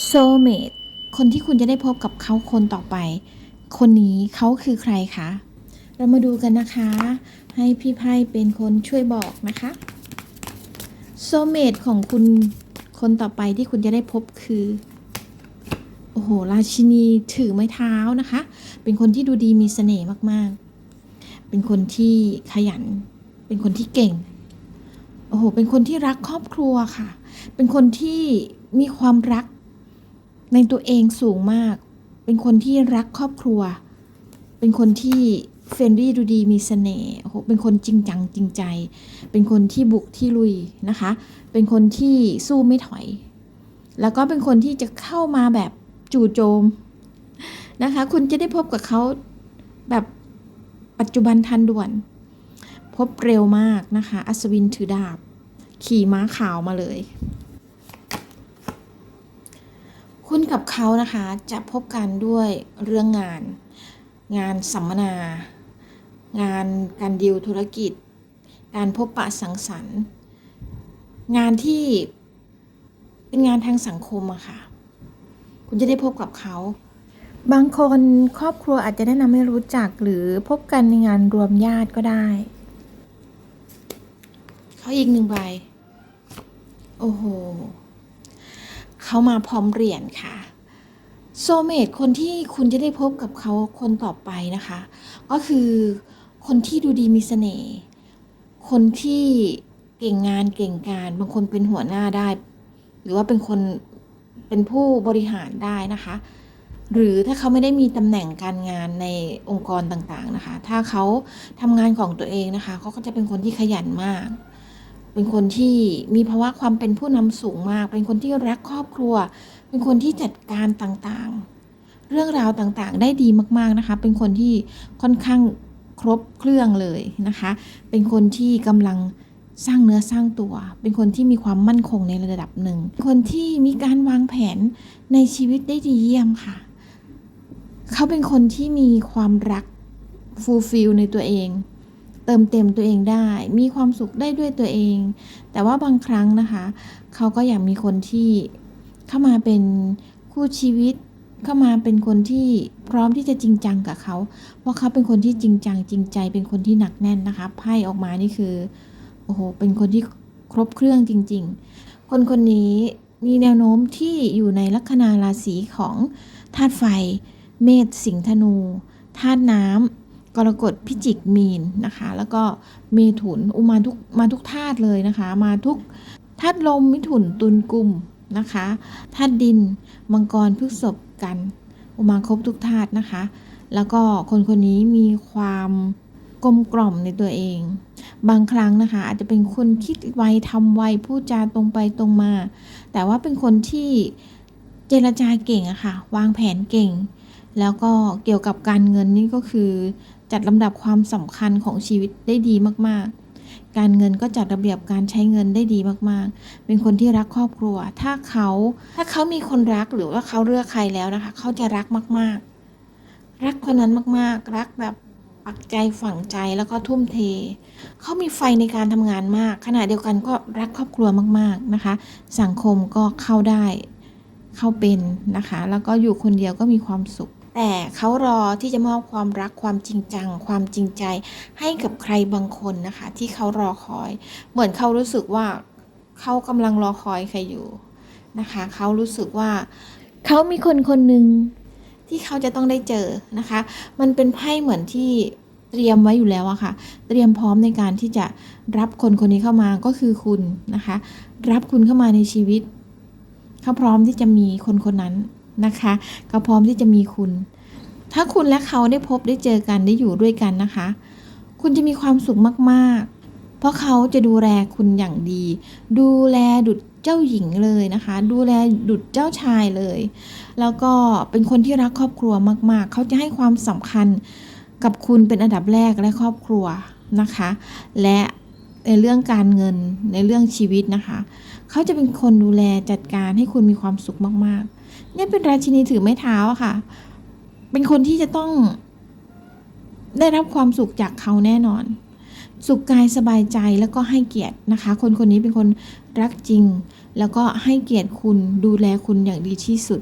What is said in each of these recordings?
โซเมตคนที่คุณจะได้พบกับเขาคนต่อไป คนนี้เขาคือใครคะ เรามาดูกันนะคะ ให้พี่ไพ่เป็นคนช่วยบอกนะคะโซเมตของคุณคนต่อไปที่คุณจะได้พบคือ โอ้โห ราชินีถือไม้เท้านะคะ เป็นคนที่ดูดีมีเสน่ห์มากๆ เป็นคนที่ขยัน เป็นคนที่เก่ง โอ้โห เป็นคนที่รักครอบครัวค่ะ เป็นคนที่มีความรัก ในตัวเองสูงมาก เป็นคนที่รักครอบครัว เป็นคนที่เฟรนดี้ดูดีมีเสน่ห์โหเป็นคนจริงจังจริงใจ เป็นคนที่บุกที่ลุยนะคะ เป็นคนที่สู้ไม่ถอย แล้วก็เป็นคนที่จะเข้ามาแบบจู่โจมนะคะ คุณจะได้พบกับเขาแบบปัจจุบันทันด่วน พบเร็วมากนะคะ อัศวินถือดาบ ขี่ม้าขาวมาเลย คุณ กับเขานะคะจะพบกันด้วยเรื่องงาน งานสัมมนา งานการดีลธุรกิจ การพบปะสังสรรค์ งานที่เป็นงานทางสังคมอะค่ะ คุณจะได้พบกับเขา บางคนครอบครัวอาจจะแนะนำให้รู้จักหรือพบกันในงานรวมญาติก็ได้ เขาอีกหนึ่งใบ โอ้โหเขามาพร้อมเหรียญค่ะ โซเมตคนที่คุณจะได้พบกับเขาคนต่อไปนะคะ ก็คือคนที่ดูดีมีเสน่ห์คนที่เก่งงานเก่งการ บางคนเป็นหัวหน้าได้ หรือว่าเป็นคนเป็นผู้บริหารได้นะคะ หรือถ้าเขาไม่ได้มีตำแหน่งการงานในองค์กรต่างๆนะคะ ถ้าเขาทำงานของตัวเองนะคะเขาก็จะเป็นคนที่ขยันมาก เป็นคนที่มีภาวะความเป็นผู้นำสูงมาก เป็นคนที่รักครอบครัว เป็นคนที่จัดการต่างๆ เรื่องราวต่างๆ ได้ดีมากๆนะคะ เป็นคนที่ค่อนข้างครบเครื่องเลยนะคะ เป็นคนที่กำลังสร้างเนื้อสร้างตัว เป็นคนที่มีความมั่นคงในระดับหนึ่ง คนที่มีการวางแผนในชีวิตได้ดีเยี่ยมค่ะ เขาเป็นคนที่มีความรักฟูลฟิลในตัวเอง เติมเต็มตัวเองได้ มีความสุขได้ด้วยตัวเอง แต่ว่าบางครั้งนะคะ เขาก็อยากมีคนที่เข้ามาเป็นคู่ชีวิต เข้ามาเป็นคนที่พร้อมที่จะจริงจังกับเขา เพราะเขาเป็นคนที่จริงจังจริงใจ เป็นคนที่หนักแน่นนะคะ ไพ่ออกมานี่คือ โอ้โห เป็นคนที่ครบเครื่องจริง ๆ คนคนนี้มีแนวโน้มที่อยู่ในลัคนาราศีของธาตุไฟ เมษสิงห์ธนู ธาตุน้ำ กรกฎพิจิกมีนนะคะ แล้วก็เมถุนอุมาทุกมาทุกธาตุเลยนะคะ มาทุกธาตุลมมิถุนตุลกุมนะคะธาตุดิน มังกรพฤษภกัน อุมาครบทุกธาตุนะคะ แล้วก็คนคนนี้มีความกลมกล่อมในตัวเอง บางครั้งนะคะ อาจจะเป็นคนคิดไวทำไวพูดจาตรงไปตรงมา แต่ว่าเป็นคนที่เจรจาเก่งอะค่ะ วางแผนเก่ง แล้วก็เกี่ยวกับการเงินนี่ก็คือ จัดลำดับความสำคัญของชีวิตได้ดีมากๆ การเงินก็จัดระเบียบการใช้เงินได้ดีมากๆ เป็นคนที่รักครอบครัว ถ้าเขาถ้าเขามีคนรักหรือว่าเขาเลือกใครแล้วนะคะ เขาจะรักมากๆ รักคนนั้นมากๆ รักแบบปักใจฝังใจแล้วก็ทุ่มเท เขามีไฟในการทำงานมาก ขณะเดียวกันก็รักครอบครัวมาก ๆนะคะ สังคมก็เข้าได้ เข้าเป็นนะคะ แล้วก็อยู่คนเดียวก็มีความสุข แต่เขารอที่จะมอบความรักความจริงจัง ความจริงใจให้กับใครบางคนนะคะ ที่เขารอคอย เหมือนเขารู้สึกว่าเขากำลังรอคอยใครอยู่นะคะ เขารู้สึกว่าเขามีคนคนหนึ่งที่เขาจะต้องได้เจอนะคะ มันเป็นไพ่เหมือนที่เตรียมไว้อยู่แล้วอะค่ะ เตรียมพร้อมในการที่จะรับคนคนนี้เข้ามาก็คือคุณนะคะ รับคุณเข้ามาในชีวิต เขาพร้อมที่จะมีคนคนนั้น นะคะเขาพร้อมที่จะมีคุณ ถ้าคุณและเขาได้พบได้เจอกันได้อยู่ด้วยกันนะคะ คุณจะมีความสุขมากๆ เพราะเขาจะดูแลคุณอย่างดี ดูแลดุจเจ้าหญิงเลยนะคะ ดูแลดุจเจ้าชายเลย แล้วก็เป็นคนที่รักครอบครัวมาก ๆ เขาจะให้ความสำคัญกับคุณเป็นอันดับแรกและครอบครัวนะคะ และ ในเรื่องการเงินในเรื่องชีวิตนะคะ เขาจะเป็นคนดูแลจัดการให้คุณมีความสุขมากๆ เนี่ยเป็นราชินีถือไม้เท้าอะค่ะ เป็นคนที่จะต้อง ได้รับความสุขจากเขาแน่นอน สุขกายสบายใจแล้วก็ให้เกียรตินะคะ คนคนนี้เป็นคนรักจริง แล้วก็ให้เกียรติคุณดูแลคุณอย่างดีที่สุด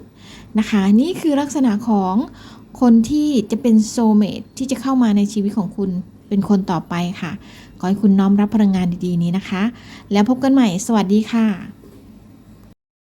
นะคะ นี่คือลักษณะของคนที่จะเป็นโซเมตที่จะเข้ามาในชีวิตของคุณเป็นคนต่อไปค่ะ ขอให้คุณน้อมรับพลังงานดีๆนี้นะคะ แล้วพบกันใหม่ สวัสดีค่ะ